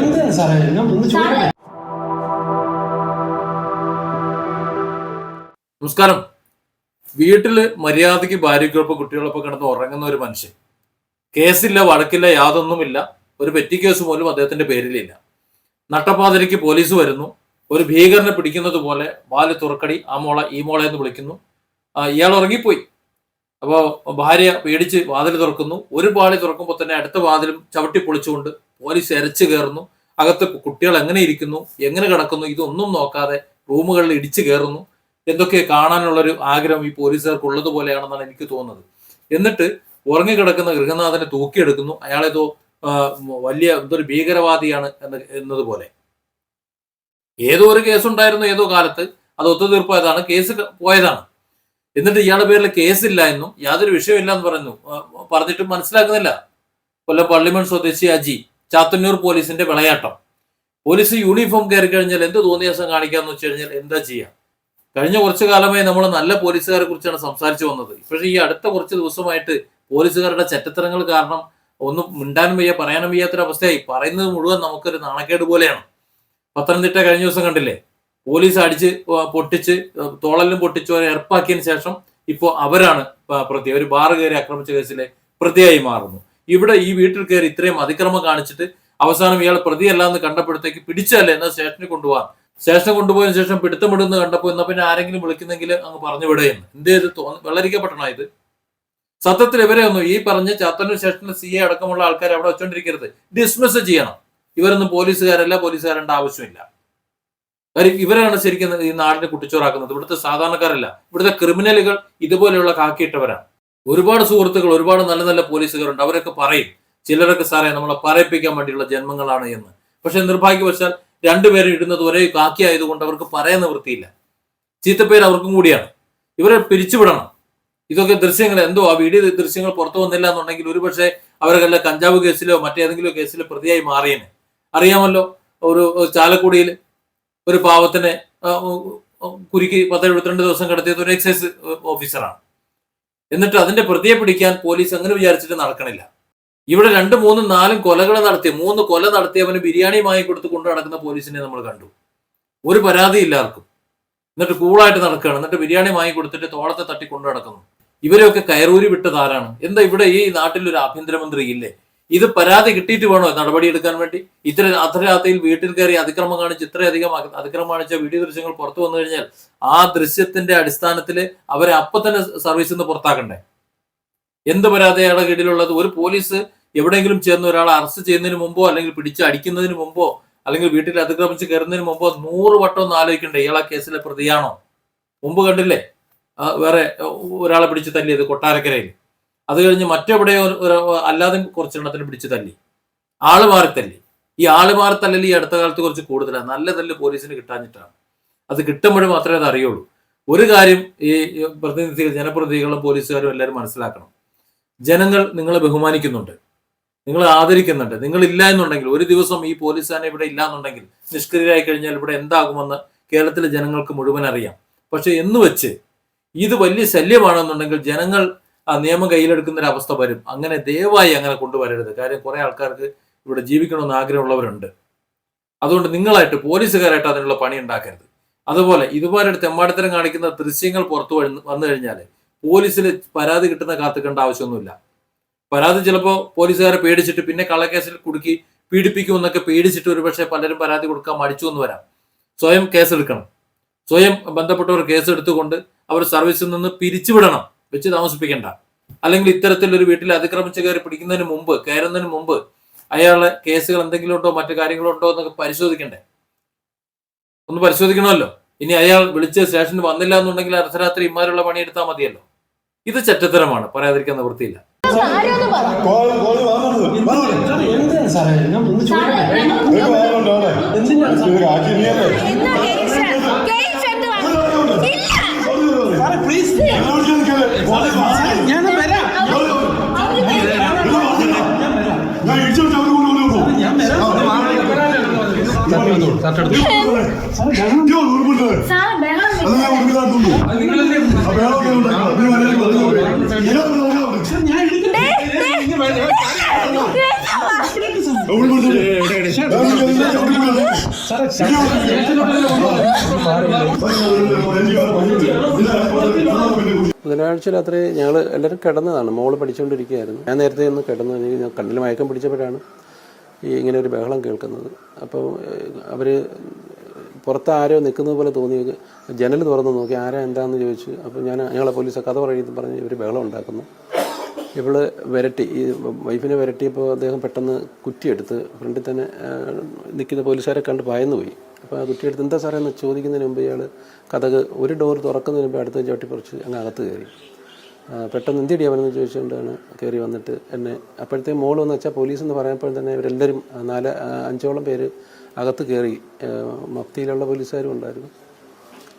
എന്താണ് സാറേ? ഞാൻ ഒന്ന് ചോദിക്കട്ടെ നമസ്കാരം. വീട്ടിൽ മര്യാദയ്ക്ക് ഭാര്യയ്ക്കൊപ്പം കുട്ടികളൊപ്പം കിടന്ന് ഉറങ്ങുന്ന ഒരു മനുഷ്യൻ. കേസില്ല വഴക്കില്ല യാതൊന്നുമില്ല. ഒരു പെറ്റി കേസ് പോലും അദ്ദേഹത്തിന്റെ പേരിലില്ല. നട്ടപ്പാതിരയ്ക്ക് പോലീസ് വരുന്നു. ഒരു ഭീകരനെ പിടിക്കുന്നത് പോലെ ബാൽ തുറക്കടി ആ മോളെ ഈ മോളെ എന്ന് വിളിക്കുന്നു. ഇയാൾ ഉറങ്ങിപ്പോയി. അപ്പോൾ ഭാര്യ പേടിച്ച് വാതിൽ തുറക്കുന്നു. ഒരു പാളി തുറക്കുമ്പോൾ തന്നെ അടുത്ത വാതിലും ചവിട്ടി പൊളിച്ചുകൊണ്ട് പോലീസ് എരച്ചു കയറുന്നു അകത്ത് കുട്ടികൾ എങ്ങനെ ഇരിക്കുന്നു? എങ്ങനെ കിടക്കുന്നു? ഇതൊന്നും നോക്കാതെ റൂമുകളിൽ ഇടിച്ചു കയറുന്നു എന്തൊക്കെ കാണാനുള്ളൊരു ആഗ്രഹം ഈ പോലീസുകാർക്ക് ഉള്ളതുപോലെയാണെന്നാണ് എനിക്ക് തോന്നുന്നത്. എന്നിട്ട് ഉറങ്ങിക്കിടക്കുന്ന ഗൃഹനാഥനെ തൂക്കിയെടുക്കുന്നു. അയാളേതോ വലിയ എന്തൊരു ഭീകരവാദിയാണ് എന്ന് എന്നതുപോലെ ഏതോ ഒരു കേസ് ഉണ്ടായിരുന്നു ഏതോ കാലത്ത്. അത് ഒത്തുതീർപ്പായതാണ്. കേസ് പോയതാണ്. എന്നിട്ട് ഇയാളുടെ പേരിൽ കേസില്ല എന്നും യാതൊരു വിഷയമില്ല എന്ന് പറഞ്ഞു പറഞ്ഞിട്ടും മനസ്സിലാക്കുന്നില്ല. കൊല്ലം പള്ളിമൺ സ്വദേശി അജി ചാത്തന്നൂർ പോലീസിന്റെ വിളയാട്ടം. പോലീസ് യൂണിഫോം കയറി കഴിഞ്ഞാൽ എന്ത് തോന്നിയാസം കാണിക്കാന്ന് വെച്ച് കഴിഞ്ഞാൽ എന്താ ചെയ്യാം? കഴിഞ്ഞ കുറച്ചു കാലമായി നമ്മൾ നല്ല പോലീസുകാരെ കുറിച്ചാണ് സംസാരിച്ചു വന്നത്. പക്ഷേ ഈ അടുത്ത കുറച്ച് ദിവസമായിട്ട് പോലീസുകാരുടെ ചെറ്റത്തരങ്ങൾ കാരണം ഒന്നും മിണ്ടാനും വയ്യ പറയാനും വയ്യാത്തൊരവസ്ഥയായി. പറയുന്നത് മുഴുവൻ നമുക്കൊരു നാണക്കേട് പോലെയാണ്. പത്തനംതിട്ട കഴിഞ്ഞ ദിവസം കണ്ടില്ലേ? പോലീസ് അടിച്ച് പൊട്ടിച്ച് തോളലും പൊട്ടിച്ച് ഏർപ്പാക്കിയതിന് ശേഷം ഇപ്പോൾ അവരാണ് പ്രതി ഒരു ബാർ കയറി ആക്രമിച്ച കേസിലെ പ്രതിയായി മാറുന്നു. ഇവിടെ ഈ വീട്ടിൽ കയറി ഇത്രയും അതിക്രമം കാണിച്ചിട്ട് അവസാനം ഇയാൾ പ്രതിയല്ല എന്ന് കണ്ടപ്പോഴത്തേക്ക് പിടിച്ചല്ലേ എന്നാൽ സ്റ്റേഷനിൽ കൊണ്ടുപോകാൻ സ്റ്റേഷനിൽ കൊണ്ടുപോയതിനു ശേഷം പിടുത്തമിടുന്നു കണ്ടപ്പോൾ എന്നാൽ പിന്നെ ആരെങ്കിലും വിളിക്കുന്നെങ്കിൽ അങ്ങ് പറഞ്ഞു വിടുകയും എന്തേ തോന്നി വെള്ളരിക്കപ്പെട്ടണോ ഇത്? സത്യത്തിൽ ഇവരെ ഒന്നും ഈ പറഞ്ഞ ചാത്തന്നൂർ സ്റ്റേഷനിൽ സി എ അടക്കമുള്ള ആൾക്കാർ അവിടെ വെച്ചോണ്ടിരിക്കരുത്. ഡിസ്മിസ് ചെയ്യണം. ഇവരൊന്നും പോലീസുകാരല്ല പോലീസുകാരേണ്ട ആവശ്യമില്ല. കാര്യം ഇവരാണ് ശരിക്കും ഈ നാടിനെ കുട്ടിച്ചോറാക്കുന്നത്. ഇവിടുത്തെ സാധാരണക്കാരല്ല. ഇവിടുത്തെ ക്രിമിനലുകൾ ഇതുപോലെയുള്ള കാക്കിയിട്ടവരാണ്. ഒരുപാട് സുഹൃത്തുക്കൾ ഒരുപാട് നല്ല നല്ല പോലീസുകാരുണ്ട്. അവരൊക്കെ പറയും ചിലരൊക്കെ സാറേ നമ്മളെ പറയിപ്പിക്കാൻ വേണ്ടിയുള്ള ജന്മങ്ങളാണ് എന്ന്. പക്ഷെ നിർഭാഗ്യവശാൽ രണ്ടുപേരും ഇടുന്നത് ഒരേ കാക്കി ആയതുകൊണ്ട് അവർക്ക് പറയാൻ നിവൃത്തിയില്ല. ചീത്തപ്പേര് അവർക്കും കൂടിയാണ്. ഇവരെ പിരിച്ചുവിടണം. ഇതൊക്കെ ദൃശ്യങ്ങൾ എന്തോ ആ വീഡിയോ ദൃശ്യങ്ങൾ പുറത്തു വന്നില്ല എന്നുണ്ടെങ്കിൽ ഒരുപക്ഷെ അവരെല്ലാം കഞ്ചാവ് കേസിലോ മറ്റേതെങ്കിലും കേസിലോ പ്രതിയായി മാറിയേനെ. അറിയാമല്ലോ ഒരു ചാലക്കുടിയിൽ ഒരു പാവത്തിനെ കുരുക്കി പത്ത് എഴുപത്തിരണ്ട് ദിവസം കിടത്തിയത് ഒരു എക്സൈസ് ഓഫീസറാണ് എന്നിട്ട് അതിന്റെ പ്രതിയെ പിടിക്കാൻ പോലീസ് അങ്ങനെ വിചാരിച്ചിട്ട് നടക്കണില്ല. ഇവിടെ രണ്ട് മൂന്നും നാലും കൊലകൾ നടത്തി മൂന്ന് കൊല നടത്തിയവന് ബിരിയാണി വാങ്ങി കൊടുത്ത് കൊണ്ടു നടക്കുന്ന പോലീസിനെ നമ്മൾ കണ്ടു. ഒരു പരാതി ഇല്ലാർക്കും എന്നിട്ട് കൂളായിട്ട് നടക്കുകയാണ്. എന്നിട്ട് ബിരിയാണി വാങ്ങി കൊടുത്തിട്ട് തോളത്തെ തട്ടി കൊണ്ടു നടക്കുന്നു. ഇവരെയൊക്കെ കയറൂരി വിട്ടത് ആരാണ്? എന്താ ഇവിടെ ഈ നാട്ടിൽ ഒരു ആഭ്യന്തരമന്ത്രി ഇല്ലേ? ഇത് പരാതി കിട്ടിയിട്ട് വേണോ? നടപടിയെടുക്കാൻ വേണ്ടി? ഇത്ര അർദ്ധരാത്രിയിൽ വീട്ടിൽ കയറി അതിക്രമം കാണിച്ച് ഇത്രയധികം അതിക്രമം കാണിച്ച വീഡിയോ ദൃശ്യങ്ങൾ പുറത്തു വന്നു കഴിഞ്ഞാൽ ആ ദൃശ്യത്തിന്റെ അടിസ്ഥാനത്തിൽ അവരെ അപ്പൊ തന്നെ സർവീസിൽ നിന്ന് പുറത്താക്കണ്ടേ? എന്ത് പരാതിയാണ് കീഴിലുള്ളത്? ഒരു പോലീസ് എവിടെയെങ്കിലും ചേർന്ന് ഒരാളെ അറസ്റ്റ് ചെയ്യുന്നതിന് മുമ്പോ അല്ലെങ്കിൽ പിടിച്ച് അടിക്കുന്നതിന് മുമ്പോ അല്ലെങ്കിൽ വീട്ടിൽ അതിക്രമിച്ച് കയറുന്നതിന് മുമ്പോ നൂറ് വട്ടം ഒന്ന് ആലോചിക്കണ്ടേ? ഇയാളെ കേസിലെ പ്രതിയാണോ? മുമ്പ് കണ്ടില്ലേ? വേറെ ഒരാളെ പിടിച്ച് തല്ലിയത് കൊട്ടാരക്കരയിൽ അത് കഴിഞ്ഞ് മറ്റെവിടെയോ ഒരു- അല്ലാതെ കുറച്ചെണ്ണത്തിന് പിടിച്ച് തല്ലി. ആൾ മാറി തല്ലി. ഈ ആൾ മാറി തല്ലൽ ഈ അടുത്ത കാലത്ത് കുറച്ച് കൂടുതലാണ് നല്ല തല്ല് പോലീസിന് കിട്ടാഞ്ഞിട്ടാണ്. അത് കിട്ടുമ്പോഴും മാത്രമേ അത് അറിയുള്ളൂ. ഒരു കാര്യം ഈ പ്രതിനിധികൾ ജനപ്രതിനിധികളും പോലീസുകാരും എല്ലാവരും മനസ്സിലാക്കണം. ജനങ്ങൾ നിങ്ങളെ ബഹുമാനിക്കുന്നുണ്ട്. നിങ്ങളെ ആദരിക്കുന്നുണ്ട്. നിങ്ങൾ ഇല്ല എന്നുണ്ടെങ്കിൽ ഒരു ദിവസം ഈ പോലീസുകാരനെ ഇവിടെ ഇല്ല എന്നുണ്ടെങ്കിൽ നിഷ്ക്രിയരായി കഴിഞ്ഞാൽ ഇവിടെ എന്താകുമെന്ന് കേരളത്തിലെ ജനങ്ങൾക്ക് മുഴുവൻ അറിയാം. പക്ഷെ എന്ന് വെച്ച് ഇത് വലിയ ശല്യമാണെന്നുണ്ടെങ്കിൽ ജനങ്ങൾ നിയമം കയ്യിലെടുക്കുന്ന ഒരു അവസ്ഥ വരും. അങ്ങനെ ദയവായി അങ്ങനെ കൊണ്ടുവരരുത്. കാര്യം കുറെ ആൾക്കാർക്ക് ഇവിടെ ജീവിക്കണമെന്ന് ആഗ്രഹമുള്ളവരുണ്ട്. അതുകൊണ്ട് നിങ്ങളായിട്ട് പോലീസുകാരായിട്ട് അതിനുള്ള പണി ഉണ്ടാക്കരുത്. അതുപോലെ ഇതുപോലെ തെമ്മാടിത്തരം കാണിക്കുന്ന ദൃശ്യങ്ങൾ പുറത്തു വന്ന് കഴിഞ്ഞാൽ പോലീസിൽ പരാതി കിട്ടുന്ന കാത്തുക്കേണ്ട ആവശ്യമൊന്നുമില്ല. പരാതി ചിലപ്പോൾ പോലീസുകാരെ പേടിച്ചിട്ട് പിന്നെ കള്ളക്കേസിൽ കുടുക്കി പീഡിപ്പിക്കുമെന്നൊക്കെ പേടിച്ചിട്ട് ഒരുപക്ഷെ പലരും പരാതി കൊടുക്കാൻ മടിച്ചു എന്ന് വരാം. സ്വയം കേസെടുക്കണം. സ്വയം ബന്ധപ്പെട്ടവർ കേസെടുത്തുകൊണ്ട് അവർ സർവീസിൽ നിന്ന് പിരിച്ചുവിടണം. വെച്ച് താമസിപ്പിക്കണ്ട. അല്ലെങ്കിൽ ഇത്തരത്തിലൊരു വീട്ടിൽ അതിക്രമിച്ച് കയറി പിടിക്കുന്നതിന് മുമ്പ് കയറുന്നതിന് മുമ്പ് അയാളെ കേസുകൾ എന്തെങ്കിലും ഉണ്ടോ മറ്റു കാര്യങ്ങളോ ഉണ്ടോ എന്നൊക്കെ പരിശോധിക്കണ്ടേ? ഒന്ന് പരിശോധിക്കണമല്ലോ. ഇനി അയാൾ വിളിച്ച് സ്റ്റേഷനിൽ വന്നില്ല എന്നുണ്ടെങ്കിൽ അർദ്ധരാത്രി ഇമാരുള്ള പണി എടുത്താൽ മതിയല്ലോ. ഇത് ചെറ്റത്തരമാണ്. പറയാതിരിക്കാൻ നിവൃത്തിയില്ല ഒന്ന് പ്ലീസ് ഞാൻ വരാം ഞാൻ ബുധനാഴ്ച രാത്രി ഞങ്ങൾ എല്ലാവരും കിടന്നതാണ്. മോൾ പഠിച്ചുകൊണ്ടിരിക്കുകയായിരുന്നു ഞാൻ നേരത്തെ ഒന്ന് കിടന്നു. ഞാൻ കണ്ണിൽ മയക്കം പിടിച്ചപ്പോഴാണ് ഈ ഇങ്ങനെ ഒരു ബഹളം കേൾക്കുന്നത്. അപ്പോൾ അവർ പുറത്ത് ആരോ നിൽക്കുന്നത് പോലെ തോന്നി. ജനൽ തുറന്ന് നോക്കി. ആരാ എന്താണെന്ന് ചോദിച്ചു. അപ്പോൾ ഞാൻ ഞങ്ങളെ പോലീസ് കഥ പറയുന്നത് പറഞ്ഞ് ഇവർ ബഹളം ഉണ്ടാക്കുന്നു. ഇവൾ വിരട്ടി. ഈ വൈഫിനെ വിരട്ടിയപ്പോൾ അദ്ദേഹം പെട്ടെന്ന് കുറ്റിയെടുത്ത് ഫ്രണ്ടിൽ തന്നെ നിൽക്കുന്ന പോലീസുകാരെ കണ്ട് ഭയന്നു പോയി അപ്പോൾ ആ കുട്ടിയെടുത്ത് എന്താ സാറേ? എന്ന് ചോദിക്കുന്നതിന് മുമ്പ് ഇയാൾ കഥക് ഒരു ഡോർ തുറക്കുന്നതിന് മുമ്പ് അടുത്ത ചവിട്ടി കുറച്ച് അങ്ങ് അകത്ത് കയറി. പെട്ടെന്ന് എന്തിടി അവനെന്ന് ചോദിച്ചുകൊണ്ടാണ് കയറി വന്നിട്ട് എന്നെ. അപ്പോഴത്തെ മോൾ എന്ന് വെച്ചാൽ പോലീസ് എന്ന് പറയുമ്പോൾ തന്നെ ഇവരെല്ലാവരും നാല് അഞ്ചോളം പേര് അകത്ത് കയറി. മഫ്തിയിലുള്ള പോലീസുകാരും ഉണ്ടായിരുന്നു.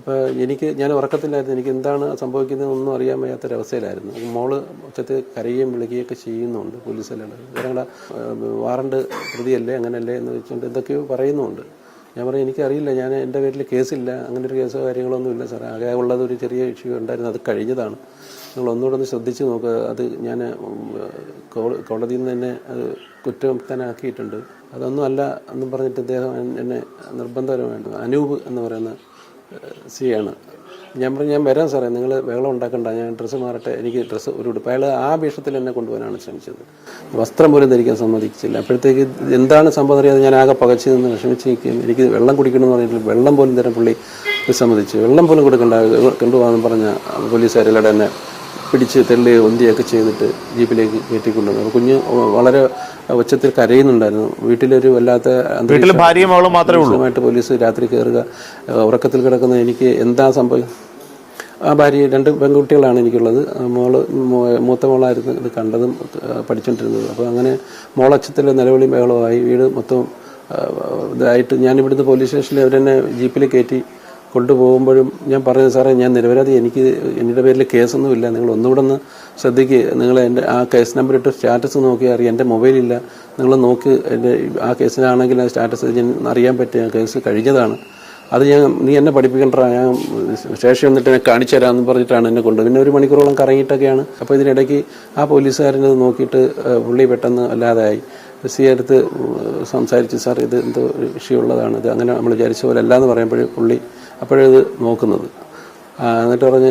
അപ്പോൾ എനിക്ക് ഞാൻ ഉറക്കത്തിലായിരുന്നു എനിക്ക് എന്താണ് സംഭവിക്കുന്നതെന്നൊന്നും അറിയാൻ വയ്യാത്തൊരവസ്ഥയിലായിരുന്നു. മോൾ ഉച്ചത്തിൽ കരയുകയും വിളിക്കുകയൊക്കെ ചെയ്യുന്നുണ്ട് പോലീസിലുള്ള ഇവരുടെ വാറണ്ട് പ്രതിയല്ലേ അങ്ങനെയല്ലേ എന്ന് വെച്ചുകൊണ്ട് എന്തൊക്കെയോ പറയുന്നുമുണ്ട് ഞാൻ പറഞ്ഞു എനിക്കറിയില്ല ഞാൻ എന്റെ പേരിൽ കേസില്ല അങ്ങനെ ഒരു കേസോ കാര്യങ്ങളൊന്നും ഇല്ല സാറേ. ആകെ ഉള്ളത് ഒരു ചെറിയ ഇഷ്യൂ ഉണ്ടായിരുന്നു അത് കഴിഞ്ഞതാണ്. നിങ്ങൾ ഒന്നുകൂടെ ഒന്ന് ശ്രദ്ധിച്ച് നോക്കുക അത് ഞാൻ കോടതിയിൽ നിന്ന് തന്നെ അത് കുറ്റമുക്തനാക്കിയിട്ടുണ്ട്. അതൊന്നും അല്ല എന്നും പറഞ്ഞിട്ട് അദ്ദേഹം എന്നെ നിർബന്ധപരമായിട്ട് അനൂപ് എന്ന് പറയുന്ന സി ആണ് ഞാൻ പറഞ്ഞു ഞാൻ വരാം സാറേ നിങ്ങൾ വെള്ളം ഉണ്ടാക്കണ്ട ഞാൻ ഡ്രസ്സ് മാറട്ടെ എനിക്ക് ഡ്രസ്സ് ഒരു ഉടുപ്പ് അയാൾ ആ വേഷത്തിൽ എന്നെ കൊണ്ടുപോകാനാണ് ശ്രമിച്ചത്. വസ്ത്രം പോലും ധരിക്കാൻ സമ്മതിച്ചില്ല. അപ്പോഴത്തേക്ക് എന്താണ് സംഭവം അറിയാതെ ഞാൻ ആകെ പകച്ചു നിന്ന് വിഷമിച്ച് നിൽക്കുകയും എനിക്ക് വെള്ളം കുടിക്കണം എന്ന് പറഞ്ഞിട്ട് വെള്ളം പോലും തരാൻ പുള്ളി വിസമ്മതിച്ചു വെള്ളം പോലും കൊടുക്കണ്ട കൊണ്ടുപോകാമെന്ന് പറഞ്ഞ പോലീസുകാരെല്ലാം എന്നെ പിടിച്ച് തള്ളി ഒന്തിയൊക്കെ ചെയ്തിട്ട് ജീപ്പിലേക്ക് കയറ്റിക്കൊണ്ടുവന്നു. കുഞ്ഞ് വളരെ ഉച്ചത്തിൽ കരയുന്നുണ്ടായിരുന്നു. വീട്ടിലൊരു വല്ലാത്ത. വീട്ടിൽ ഭാര്യയും മകളും മാത്രമേ ഉള്ളൂ. പോലീസ് രാത്രി കയറുക ഉറക്കത്തിൽ കിടക്കുന്ന എനിക്ക് എന്താ സംഭവം? ആ ഭാര്യ രണ്ട് പെൺകുട്ടികളാണ് എനിക്കുള്ളത്. മോൾ മൂത്ത മോളായിരുന്നു ഇത് കണ്ടതും പഠിച്ചുകൊണ്ടിരുന്നത് അപ്പോൾ അങ്ങനെ മോളച്ചത്തിൽ നിലവിളി ബഹളമായി വീട് മൊത്തം ഇതായിട്ട് ഞാൻ ഇവിടുന്ന് പോലീസ് സ്റ്റേഷനിൽ അവരെന്നെ ജീപ്പിൽ കയറ്റി കൊണ്ടുപോകുമ്പോഴും ഞാൻ പറഞ്ഞു സാറേ ഞാൻ നിരപരാധി. എനിക്ക് എന്റെ പേരിൽ കേസൊന്നുമില്ല. നിങ്ങൾ ഒന്നുകൂടെ ഒന്ന് ശ്രദ്ധിക്കുക നിങ്ങൾ എന്റെ ആ കേസ് നമ്പർ ഇട്ട് സ്റ്റാറ്റസ് നോക്കിയാൽ അറിയാം. എന്റെ മൊബൈലില്ല. നിങ്ങൾ നോക്ക് എന്റെ ആ കേസിലാണെങ്കിൽ ആ സ്റ്റാറ്റസ് ഞാൻ അറിയാൻ പറ്റിയ കേസ് കഴിഞ്ഞതാണ്. അത് ഞാൻ നീ എന്നെ പഠിപ്പിക്കണ്ട? ഞാൻ ശേഷം വന്നിട്ട് എന്നെ കാണിച്ചു തരാമെന്ന് പറഞ്ഞിട്ടാണ് എന്നെ കൊണ്ട് പിന്നെ ഒരു മണിക്കൂറോളം കറങ്ങിയിട്ടൊക്കെയാണ്. അപ്പോൾ ഇതിനിടയ്ക്ക് ആ പോലീസുകാരനെ നോക്കിയിട്ട് പുള്ളി പെട്ടെന്ന് അല്ലാതായി. സി അടുത്ത് സംസാരിച്ച് സാർ ഇത് എന്തോ ഇഷ്യൂ ഉള്ളതാണ് ഇത് അങ്ങനെ നമ്മൾ വിചാരിച്ച പോലെ അല്ല എന്ന് പറയുമ്പോഴേ പുള്ളി അപ്പോഴത് നോക്കുന്നത്. എന്നിട്ട് പറഞ്ഞ്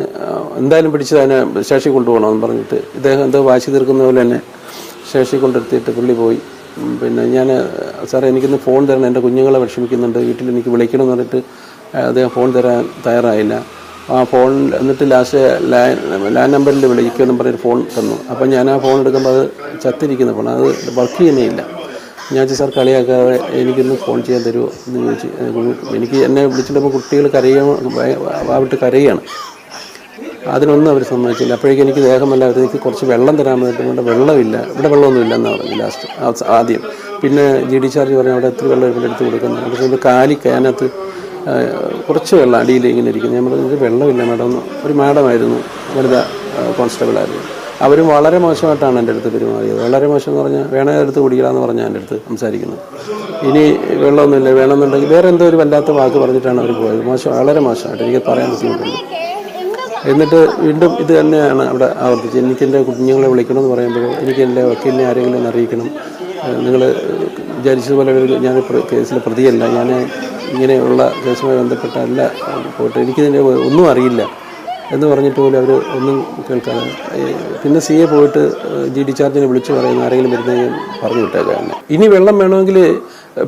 എന്തായാലും പിടിച്ച് അതിനെ ശേഷി കൊണ്ടുപോകണമെന്ന് പറഞ്ഞിട്ട് ഇദ്ദേഹം എന്തോ വാശി തീർക്കുന്ന പോലെ തന്നെ ശേഷി കൊണ്ടെടുത്തിട്ട് പുള്ളി പോയി. പിന്നെ ഞാൻ സാറേ എനിക്കിന്ന് ഫോൺ തരണം. എന്റെ കുഞ്ഞുങ്ങളെ വിഷമിക്കുന്നുണ്ട്. വീട്ടിൽ എനിക്ക് വിളിക്കണം എന്ന് പറഞ്ഞിട്ട് അദ്ദേഹം ഫോൺ തരാൻ തയ്യാറായില്ല. ആ ഫോൺ എന്നിട്ട് ലാസ്റ്റ് ലാൻ ലാൻഡ് നമ്പറിൽ വിളിക്കുമെന്നും പറഞ്ഞൊരു ഫോൺ തന്നു. അപ്പം ഞാൻ ആ ഫോൺ എടുക്കുമ്പോൾ അത് ചത്തിരിക്കുന്ന ഫോൺ അത് വർക്ക് ചെയ്യുന്നേയില്ല ഞാൻ സാർ കളിയാക്കാതെ എനിക്കൊന്ന് ഫോൺ ചെയ്യാൻ തരുമോ? എന്ന് ചോദിച്ചു എനിക്ക് എന്നെ വിളിച്ചിട്ടപ്പോൾ കുട്ടികൾ കരയാൻ വാവിട്ട് കരയാണ് അതിനൊന്നും അവർ സമ്മതിച്ചില്ല. അപ്പോഴേക്കും എനിക്ക് ദേഹമല്ല അവർക്ക് കുറച്ച് വെള്ളം തരാൻ വേണ്ടിയിട്ട് വെള്ളമില്ല. ഇവിടെ വെള്ളമൊന്നുമില്ല എന്നാണ് പറഞ്ഞു ലാസ്റ്റ് ആദ്യം. പിന്നെ ജി ഡി ചാർജ് പറഞ്ഞാൽ അവിടെ എത്ര വെള്ളം ഇവിടെ എടുത്ത് കൊടുക്കുന്നു. പക്ഷേ ഇത് കാലി കാനകത്ത് ആ, കുറച്ച് വെള്ളം അടിയിൽ ഇങ്ങനെ ഇരിക്കുന്നു. ഞാൻ പറഞ്ഞു വെള്ളമില്ല മാഡം. എന്ന്. ഒരു മാഡമായിരുന്നു വനിതാ കോൺസ്റ്റബിളായിരുന്നു. അവരും വളരെ മോശമായിട്ടാണ് എന്റെ അടുത്ത് പെരുമാറിയത്. വളരെ മോശം എന്ന് പറഞ്ഞാൽ വേണേ എടുത്ത് കുടിക്കലാന്ന് പറഞ്ഞാൽ എന്റെ അടുത്ത് സംസാരിക്കുന്നത്. ഇനി വെള്ളമൊന്നുമില്ല വേണമെന്നുണ്ടെങ്കിൽ വേറെ എന്തോ ഒരു വല്ലാത്ത വാക്ക് പറഞ്ഞിട്ടാണ് അവർ പോയത്. മോശം വളരെ മോശമായിട്ട് എനിക്ക് പറയാൻ ബുദ്ധിമുട്ടുണ്ട്. എന്നിട്ട് വീണ്ടും ഇത് തന്നെയാണ് അവിടെ ആവർത്തിച്ച് എനിക്ക് എന്റെ കുഞ്ഞുങ്ങളെ വിളിക്കണമെന്ന് പറയുമ്പോൾ എനിക്ക് എന്റെ വക്കീലിനെ ആരെങ്കിലും അറിയിക്കണം. നിങ്ങൾ വിചാരിച്ചതുപോലെ ഞാൻ കേസിലെ പ്രതിയല്ല. ഞാൻ ഇങ്ങനെയുള്ള കേസുമായി ബന്ധപ്പെട്ടല്ല പോയിട്ട്. എനിക്കിതിന്റെ ഒന്നും അറിയില്ല. എന്ന് പറഞ്ഞിട്ട് പോലും അവർ ഒന്നും കേൾക്കാതെ പിന്നെ സി എ പോയിട്ട് ജി ഡി ചാർജിനെ വിളിച്ച് പറയുന്ന ആരെങ്കിലും വരുന്ന പറഞ്ഞു വിട്ടേക്കാം എന്നെ. ഇനി വെള്ളം വേണമെങ്കിൽ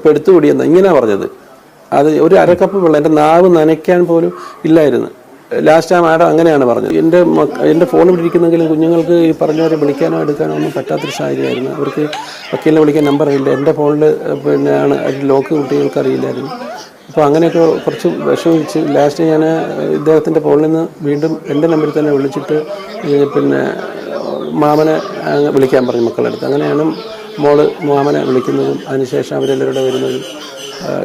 പെടുത്തു കൂടിയെന്ന് ഇങ്ങനെയാണ് പറഞ്ഞത്. അത് ഒരു അരക്കപ്പ് വെള്ളം എന്റെ നാവ് നനയ്ക്കാൻ പോലും ഇല്ലായിരുന്നു. ലാസ്റ്റ് ആ മാഡം അങ്ങനെയാണ് പറഞ്ഞത്. എന്റെ എന്റെ ഫോൺ വിളിക്കുന്നെങ്കിലും കുഞ്ഞുങ്ങൾക്ക് ഈ പറഞ്ഞവരെ വിളിക്കാനോ എടുക്കാനോ ഒന്നും പറ്റാത്തൊരു സാഹചര്യമായിരുന്നു. അവർക്ക് വക്കീലിനെ വിളിക്കാൻ നമ്പർ അറിയില്ല എന്റെ ഫോണിൽ പിന്നെയാണ് ആണ് ലോക്ക് കുട്ടികൾക്ക് അറിയില്ലായിരുന്നു. അപ്പോൾ അങ്ങനെയൊക്കെ കുറച്ച് വിഷമിച്ച് ലാസ്റ്റ് ഞാൻ ഇദ്ദേഹത്തിന്റെ ഫോണിൽ നിന്ന് വീണ്ടും എന്റെ നമ്പറിൽ തന്നെ വിളിച്ചിട്ട് പിന്നെ മാമനെ വിളിക്കാൻ പറഞ്ഞു മക്കളുടെ അടുത്ത്. അങ്ങനെയാണ് മോൾ മാമനെ വിളിക്കുന്നതും അതിനുശേഷം അവരെല്ലാവരുടെ വരുന്നതും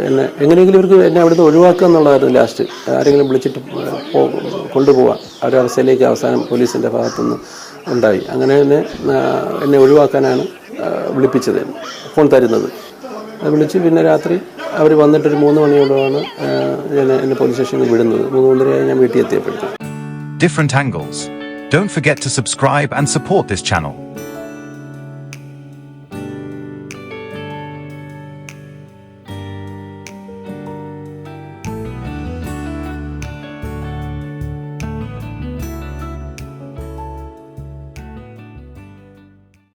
എന്നെ എങ്ങനെയെങ്കിലും ഇവർക്ക് എന്നെ അവിടുന്ന് ഒഴിവാക്കുക എന്നുള്ളതായിരുന്നു ലാസ്റ്റ് ആരെങ്കിലും വിളിച്ചിട്ട് പോ കൊണ്ടുപോവാം ആ അവസ്ഥയിലേക്ക് അവസാനം പോലീസിന്റെ ഭാഗത്തുനിന്ന് ഉണ്ടായി. അങ്ങനെ തന്നെ എന്നെ ഒഴിവാക്കാനാണ് വിളിപ്പിച്ചത് ഫോൺ തരുന്നത്. വിളിച്ച് പിന്നെ രാത്രി അവർ വന്നിട്ടൊരു മൂന്ന് മണിയോടെയാണ് ഞാൻ എന്നെ പോലീസ് സ്റ്റേഷനിൽ വിടുന്നത് മൂന്ന് മൂന്നരയായി ഞാൻ വീട്ടിൽ എത്തിയപ്പോഴത്തേക്ക് Different angles. Don't forget to subscribe and support this channel.